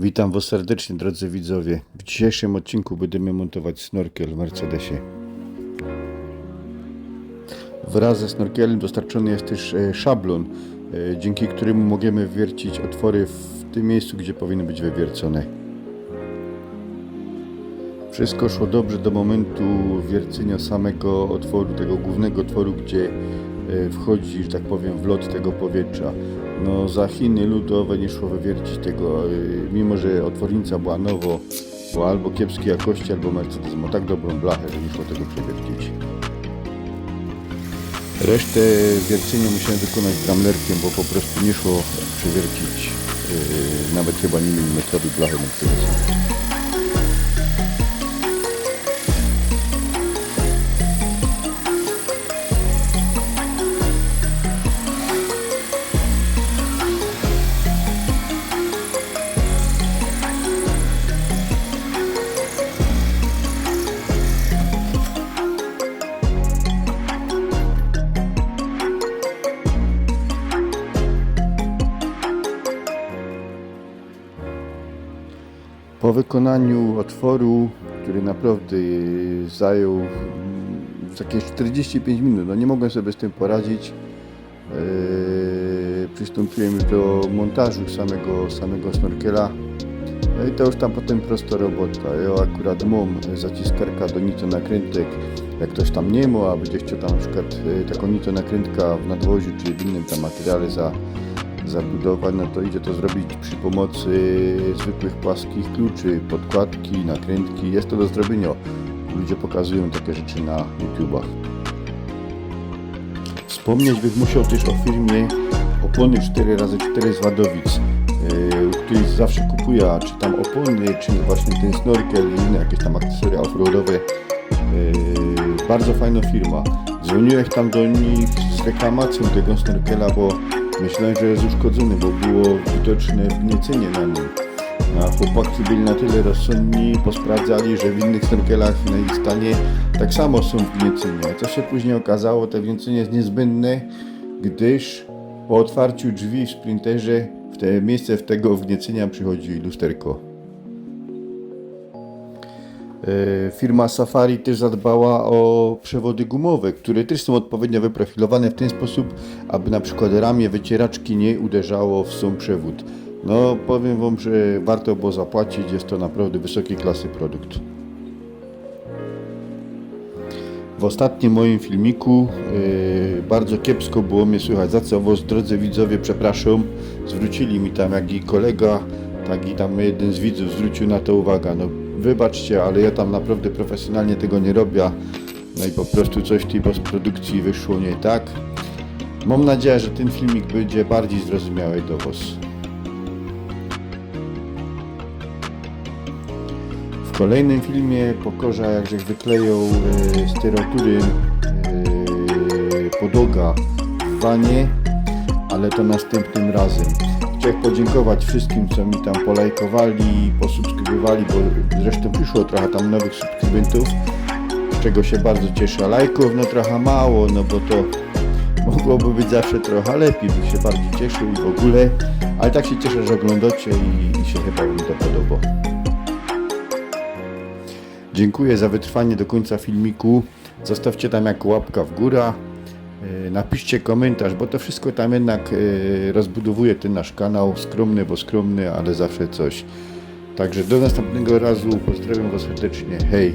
Witam Was serdecznie, drodzy widzowie. W dzisiejszym odcinku będziemy montować snorkel w Mercedesie. Wraz ze snorkelem dostarczony jest też e, szablon, e, dzięki któremu możemy wywiercić otwory w tym miejscu, gdzie powinny być wywiercone. Wszystko szło dobrze do momentu wiercenia samego otworu, tego głównego otworu, gdzie wchodzi, że tak powiem, w lot tego powietrza. No za Chiny ludowe nie szło wywiercić tego, e, mimo że otwornica była nowo, albo kiepskiej jakości, albo Mercedes ma tak dobrą blachę, że nie szło tego przewiercić. Resztę wiercenia musiałem wykonać bramlerkiem, bo po prostu nie szło przewiercić e, nawet chyba nie milimetrowej blachy Mercedesa. Po wykonaniu otworu, który naprawdę zajął mm, jakieś 45 minut, no nie mogłem sobie z tym poradzić, e, przystąpiłem już do montażu samego, samego snorkela. No i to już tam potem prosta robota. Ja akurat mam zaciskarka do nito nakrętek. Jak ktoś tam nie ma, a będzie chciał tam na przykład e, taką nito nakrętka w nadwoziu czy w innym tam materiale za, zabudować, no to idzie to zrobić przy pomocy zwykłych płaskich kluczy, podkładki, nakrętki. Jest to do zrobienia. Ludzie pokazują takie rzeczy na YouTubach. Wspomnieć bym musiał też o firmie opony 4x4 z Wadowic, której zawsze kupuję, czy tam opony, czy właśnie ten snorkel inne jakieś tam akcesoria offroadowe. Yy, bardzo fajna firma. Dzwoniłem tam do nich z reklamacją tego snorkela, bo myślałem, że jest uszkodzony, bo było widoczne wgniecenie na nim. A chłopaki byli na tyle rozsądni, posprawdzali, że w innych snorkelach na ich stanie tak samo są wgniecenia. Co się później okazało, to wgniecenie jest niezbędne, gdyż po otwarciu drzwi w sprinterze w te miejsce w tego wgniecenia przychodzi lusterko. E, Firma Safari też zadbała o przewody gumowe, które też są odpowiednio wyprofilowane w ten sposób, aby na przykład ramię wycieraczki nie uderzało w sam przewód. No powiem Wam, że warto było zapłacić, jest to naprawdę wysokiej klasy produkt. W ostatnim moim filmiku yy, bardzo kiepsko było mnie słychać, za co Was drodzy widzowie przepraszam. Zwrócili mi tam jak i kolega, tak i tam jeden z widzów zwrócił na to uwagę. No wybaczcie, ale ja tam naprawdę profesjonalnie tego nie robię. No i po prostu coś w tej postprodukcji wyszło nie tak. Mam nadzieję, że ten filmik będzie bardziej zrozumiały do Was. W kolejnym filmie pokorza jakże wykleją e, stereotury e, podłoga w wanie, ale to następnym razem. Chciałem podziękować wszystkim, co mi tam polajkowali, posubskrybowali, bo zresztą przyszło trochę tam nowych subskrybentów, z czego się bardzo cieszę. Lajków no trochę mało, no bo to mogłoby być zawsze trochę lepiej, bym się bardziej cieszył i w ogóle, ale tak się cieszę, że oglądacie i, i się chyba mi to podoba. Dziękuję za wytrwanie do końca filmiku. Zostawcie tam jako łapka w górę. E, Napiszcie komentarz, bo to wszystko tam jednak e, rozbudowuje ten nasz kanał. Skromny, bo skromny, ale zawsze coś. Także do następnego razu. Pozdrawiam Was serdecznie. Hej!